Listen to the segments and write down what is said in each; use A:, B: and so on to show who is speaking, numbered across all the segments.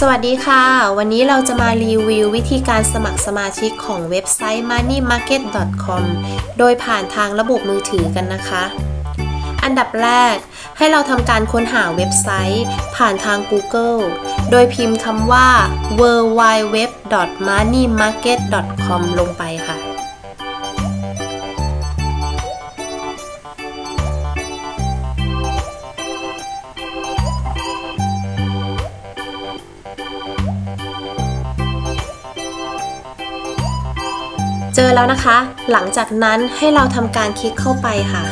A: สวัสดีค่ะ วันนี้เราจะมารีวิววิธีการสมัครสมาชิกของเว็บไซต์ moneymarket.com โดยผ่านทางระบบมือถือกันนะคะ อันดับแรก ให้เราทำการค้นหาเว็บไซต์ ผ่านทาง Google โดยพิมพ์คำว่า w w w m o n e y m a r k e t c o m ลงไปค่ะ เจอแล้วนะคะ หลังจากนั้นให้เราทำการคลิกเข้าไปค่ะ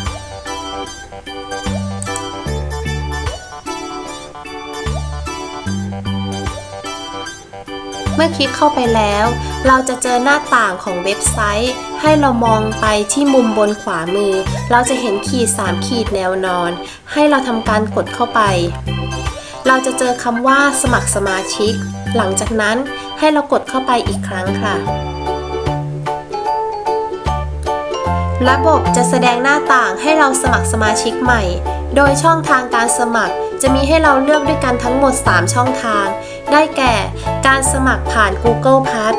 A: เมื่อคลิกเข้าไปแล้ว เราจะเจอหน้าต่างของเว็บไซต์ ให้เรามองไปที่มุมบนขวามือ เราจะเห็นขีด 3 ขีดแนวนอน ให้เราทำการกดเข้าไป เราจะเจอคำว่าสมัครสมาชิก หลังจากนั้นให้เรากดเข้าไปอีกครั้งค่ะ ระบบจะแสดงหน้าต่างให้เราสมัครสมาชิกใหม่ โดยช่องทางการสมัครจะมีให้เราเลือกด้วยกันทั้งหมด 3 ช่องทาง ได้แก่ การสมัครผ่าน Google Plus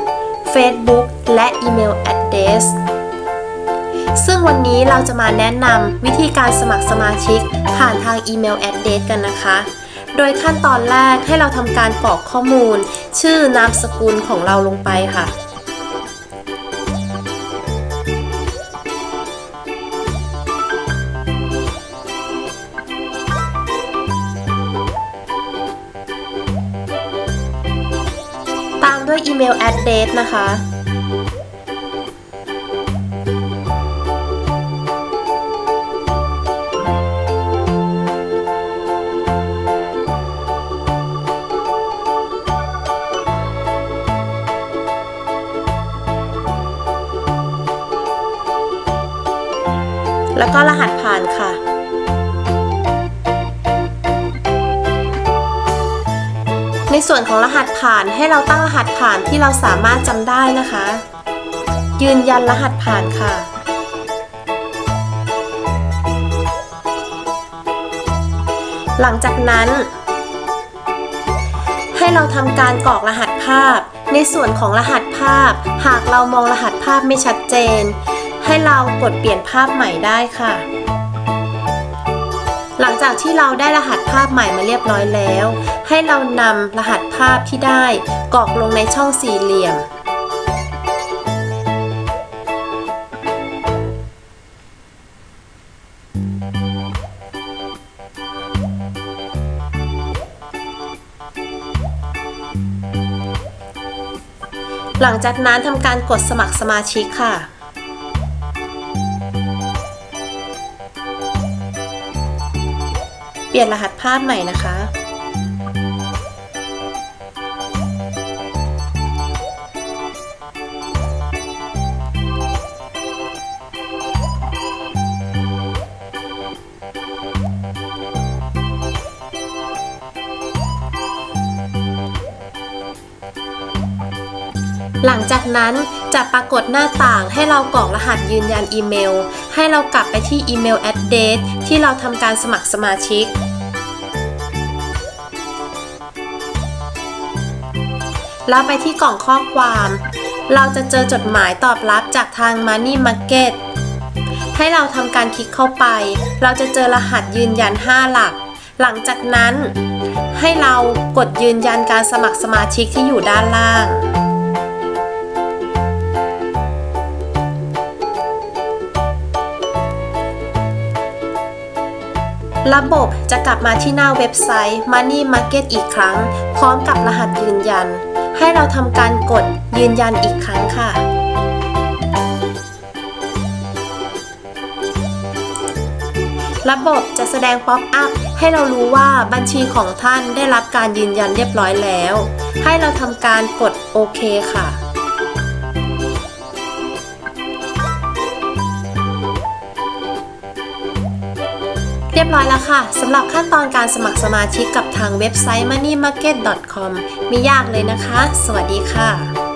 A: Facebook และอีเมล address ซึ่งวันนี้เราจะมาแนะนำวิธีการสมัครสมาชิก ผ่านทางอีเมล address กันนะคะ โดยขั้นตอนแรกให้เราทำการกรอกข้อมูล ชื่อนามสกุลของเราลงไปค่ะ อีเมล address นะคะ แล้วก็รหัสผ่านค่ะ ในส่วนของรหัสผ่านให้เราตั้งรหัสผ่านที่เราสามารถจำได้นะคะ ยืนยันรหัสผ่านค่ะ หลังจากนั้น ให้เราทำการกรอกรหัสภาพ ในส่วนของรหัสภาพ หากเรามองรหัสภาพไม่ชัดเจน ให้เรากดเปลี่ยนภาพใหม่ได้ค่ะ หลังจากที่เราได้รหัสภาพใหม่มาเรียบร้อยแล้ว ให้เรานำรหัสภาพที่ได้กรอกลงในช่องสี่เหลี่ยม หลังจากนั้นทำการกดสมัครสมาชิกค่ะเปลี่ยนรหัสภาพใหม่นะคะ หลังจากนั้นจะปรากฏหน้าต่างให้เรากรอกรหัสยืนยันอีเมล ให้เรากลับไปที่อีเมล address ที่เราทำการสมัครสมาชิก แล้วไปที่กล่องข้อความ เราจะเจอจดหมายตอบรับจากทาง Money Market ให้เราทำการคลิกเข้าไป เราจะเจอรหัสยืนยัน 5 หลัก หลังจากนั้น ให้เรากดยืนยันการสมัครสมาชิกที่อยู่ด้านล่าง ระบบจะกลับมาที่หน้าเว็บไซต์ Money Market อีกครั้ง พร้อมกับรหัสยืนยัน ให้เราทำการกดยืนยันอีกครั้งค่ะ ระบบจะแสดงป๊อปอัพให้เรารู้ว่าบัญชีของท่านได้รับการยืนยันเรียบร้อยแล้ว ให้เราทำการกดโอเคค่ะ ยบร้อยแล้วค่ะสำหรับขั้นตอนการสมัครสมาชิกกับทางเว็บไซต์ moneymarket.com ไม่ยากเลยนะคะ สวัสดีค่ะ